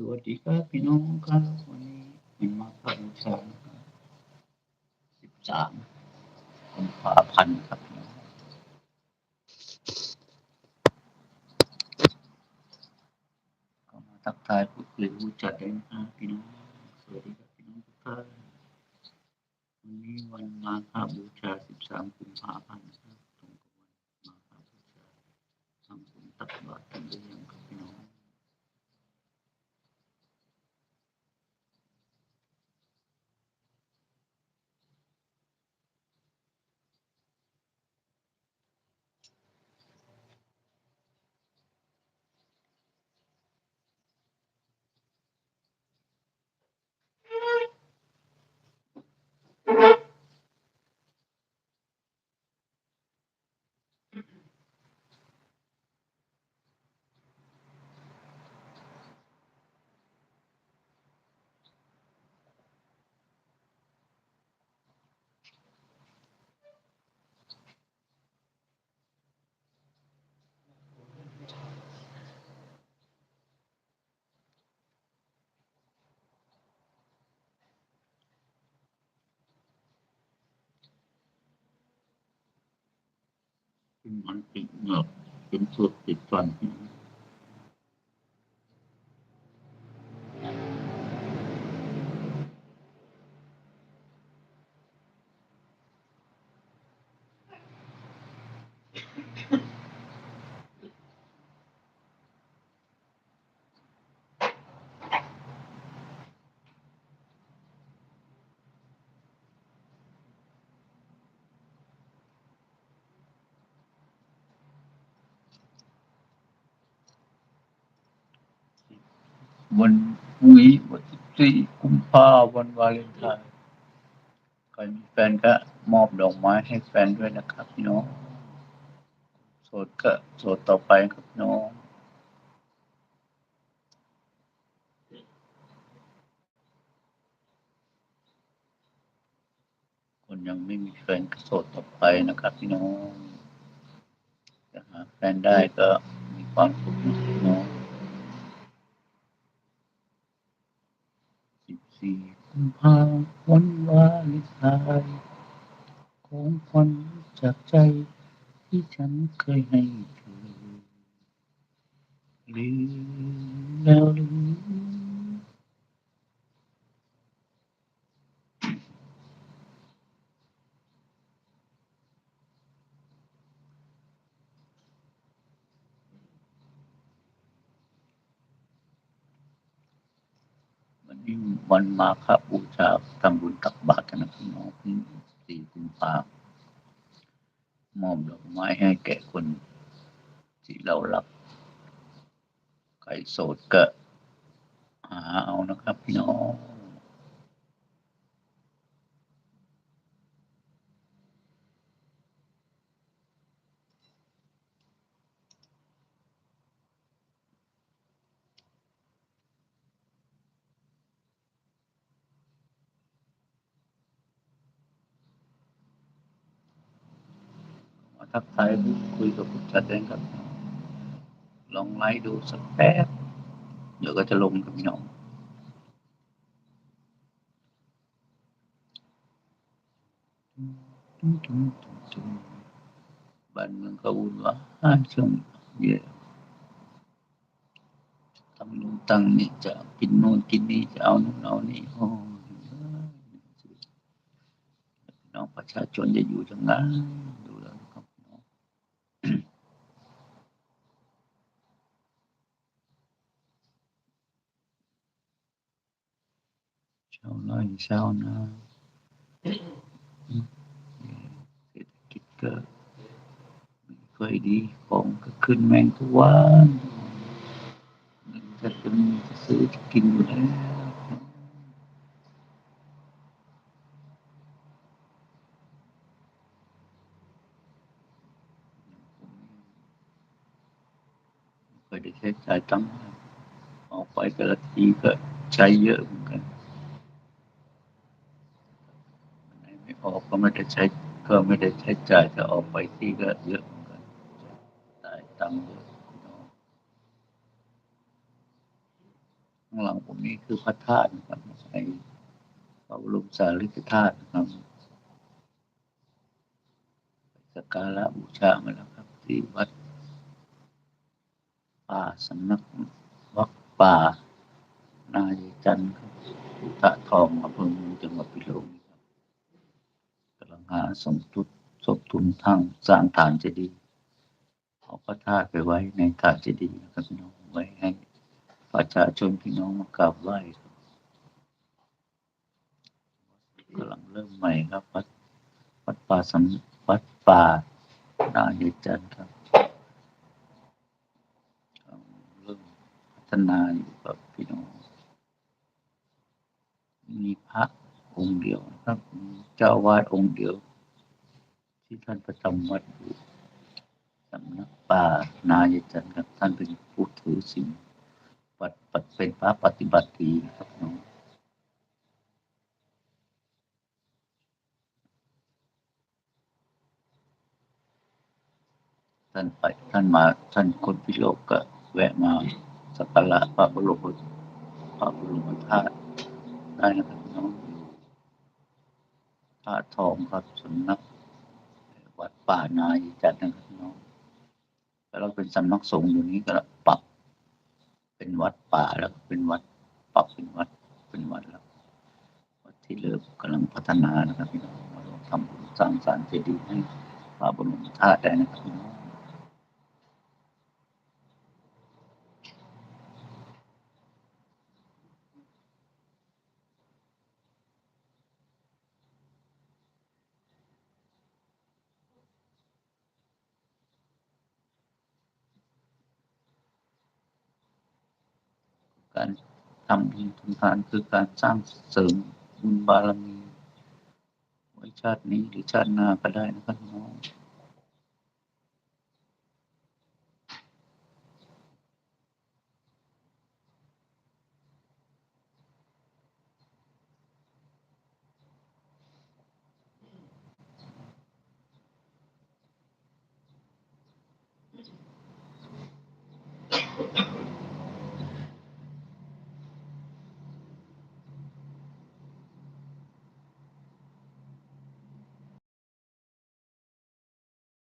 สวัสดีครับพี่น้องครับวันนี้เป็นมาฆบูชาสิบสามกุมภาพันธ์ครับก็มาทักทายพูดคุยรู้จักได้นะครับพี่น้องสวัสดีครับพี่น้องทุกท่านวันนี้วันมาฆบูชาสิบสามกุมภาพันธ์นะครับตรงกับวันมาฆบูชาทำบุญตักบาตรกันหรือยังครับพี่น้อง เป็นมันติดเหงือกเป็นสุดติดฟันพี่ วันพรุ่งนี้วันที่สี่กุมภาวันวาเลนไทน์ใครมีแฟนก็มอบดอกไม้ให้แฟนด้วยนะครับพี่น้องโสดก็โสดต่อไปครับพี่น้องคนยังไม่มีแฟนก็โสดต่อไปนะครับพี่น้องจะหาแฟนได้ก็มีความสุขนะพี่น้อง สิบสี่กุมภาวันวาเลนไทน์ของขวัญจากใจที่ฉันเคยให้เธอลืมแล้วลืมนนี้ วันมาคบูชาทำบุญตักบาตรกันนะพี่น้องที่สี่กุมภามอบดอกไม้ให้แก่คนที่เรารักใครโสดก็หาเอานะครับ พี่น้อง มา ทักทายพูดคุยกับผู้จัดเองครับ ลองไลฟ์ดูสักแป๊บ เดี๋ยวก็จะลงกับพี่น้องบ้านเมืองก็วุ่นวายช่วงเย็นทำนู่นตั้งนี่จะกินโน่นกินนี่จะเอานู่นเอานี่โอ้ยน้องประชาชนจะอยู่ยังไงดูแล้วครับพี่น้อง ชาวไร่ชาวนาเศรษฐกิจก็ไม่ค่อยดีของก็ขึ้นแมงทุกวันเงินก็จะมีจะซื้อจะกินอยู่แล้วไม่ค่อยได้ใช้จ่ายตังค์ออกไปแต่ละทีก็ใช้เยอะเหมื ออกก็ไม่ได้ใช้ก็ไม่ได้ใช้จ่ายแต่ออกไปที่ก็เยอะกันได้ตังค์เยอะข้างหลังผมนี้คือพระธาตุนะครับในพระบรมสารีริกธาตุนะครับสักการะบูชามาแล้วครับที่วัดป่าสำนักวัดป่านายจันทร์ครับพุทธทองอำเภอเมืองจังหวัดพิษณุโลกครับกำลังหา สมทุนสมทุนทางสร้างฐานเจดีย์เอาพระธาตุไปไว้ในฐานเจดีย์นะครับพี่น้องไว้ให้ประชาชนพี่น้องมากราบไหว้กำลังเริ่มใหม่ครับ วัดวัดป่าสำวัดป่านายจันทร์ครับเริ่มพัฒนาอยู่กับพี่น้องมีพระ องค์เดียวนะครับมีเจ้าอาวาดองค์เดียว ที่ท่านประจำวัดอยู่สำนักป่านายจันทร์ครับท่านเป็นผู้ถือศีลปัดปัดเป็นพระปฏิบัติดีนะครับน้องท่านไปท่านมาท่านคนพิโลกก็แวะมาสักการะพระบรมพระบรมธาตุได้นะครับน้อง พระทองครับสำนัก วัดป่านายจัดนะครับน้องแล้วเราเป็นสำนักสงฆ์อยู่นี้ก็ปรับ เป็นวัดป่าแล้วก็เป็นวัดปรับเป็นวัดเป็นวัดแล้ววัดที่เริ่มกำลังพัฒนานะครับพี่น้องเราทำสร้างสรรค์เจดีย์ให้พระบรมธาตุได้นะครับพี่น้อง การทำบุญทุนทานคือการสร้างเสริมบุญบารมี ไว้ชาตินี้หรือชาติหน้าก็ได้นะครับน้อง